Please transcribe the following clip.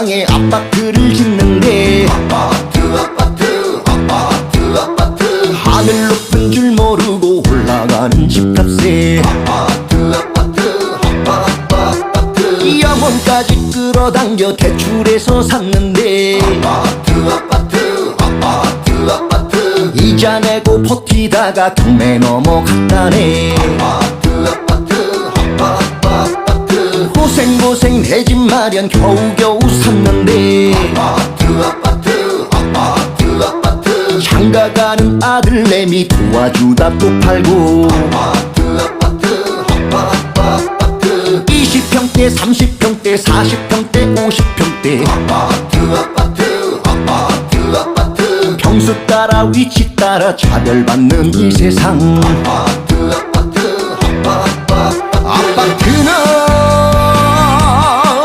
세상에 아파트를 짓는데 아파트 아파트 아파트 아파트. 하늘 높은 줄 모르고 올라가는 집값에 아파트 아파트 아파트 아파트. 영혼까지 끌어당겨 대출해서 샀는데 아파트 아파트 아파트 아파트. 이자 내고 버티다가 경매 넘어갔다네 고생고생 내집 마련 겨우겨우 샀는데 아파트 아파트 아파트 아파트. 장가가는 아들내미 도와주다 또 팔고 아파트 아파트 아파트 아파트. 20평대 30평대 40평대 50평대 아파트 아파트 아파트 아파트. 평수 따라 위치 따라 차별받는 이 세상 아파트